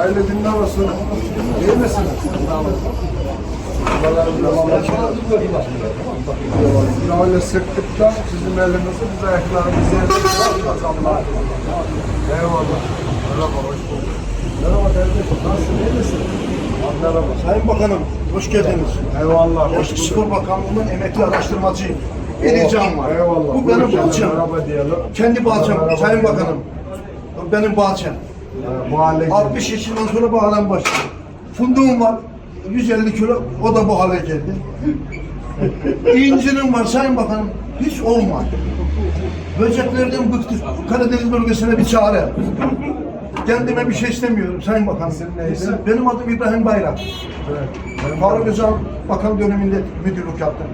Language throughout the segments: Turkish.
Aile dinle olsun. İyi misin? Öyle sıktık da bizim elimizi biz ayaklarımızı Allah. Eyvallah. Merhaba, hoş bulduk. Merhaba kardeşim, nasılsın, iyi misin? Merhaba. Sayın Bakanım, hoş geldiniz. Eyvallah, hoş. Spor Bakanlığı'ndan emekli araştırmacıyım. Bir ricam var. Eyvallah. Bu benim bahçem. Kendi bahçem, Sayın. Bakanım. Benim bahçem. Ee, Bu hale 60 yaşından sonra bu hale başladı. Fındığım var, 150 kilo, o da bu hale geldi. İncirim var Sayın Bakanım, hiç olmadı. Böceklerden bıktık. Karadeniz bölgesine bir çare. Kendime bir şey istemiyorum Sayın Bakanım. İsim neydi? Benim adım İbrahim Bayrak. Evet. Faruk Özal Bakan döneminde müdürlük yaptım.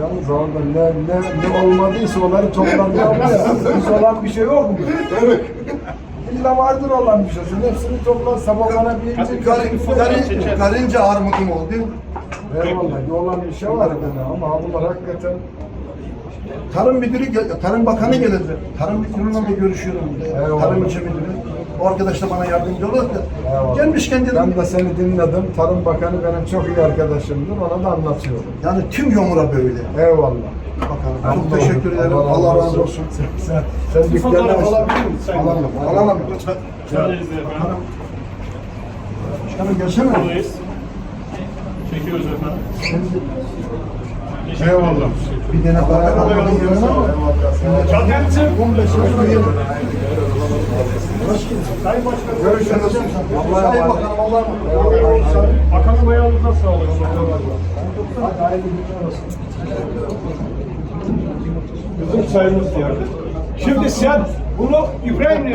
Yalnız orada ne, ne, ne olmadıysa onları ya. Hiç olan bir şey yok mu? Evet. İlla vardır olan bir şey. Sen hepsini topla sabah bana bir incir Karın, karın, karınca armudum oldu. Eyvallah. Olan bir şey var bende ama bunlar hakikaten Tarım müdürü, tarım bakanı gelirdi. Tarım müdürüyle de görüşüyorum. Eyvallah. Tarım ilçe müdürü. O arkadaş da bana yardımcı olur. Gelmişken dedim. ben de seni dinledim. Tarım Bakanı benim çok iyi arkadaşımdır. Ona da anlatıyorum. Yani tüm yomura böyle. Eyvallah. Bakanım. Çok teşekkür ederim. Allah Allah, razı olsun. Sen, sen dükkanı alabilir misin? Alalım. Alalım lütfen. Bakanım. Başkanım gelsene. Buradayız. Çekiyoruz efendim. Eyvallah. Bir tane para almadın yanına ama. Çatıcı. 15 yıl üyelim. Görüşürüz. Allah'a Sayın emanet. Bakanım Allah'a. Bakanım ayağınıza sağlık. Hayırlı günler olsun. Bizim çayımız geldi. Şimdi sen bunu İbrahim'le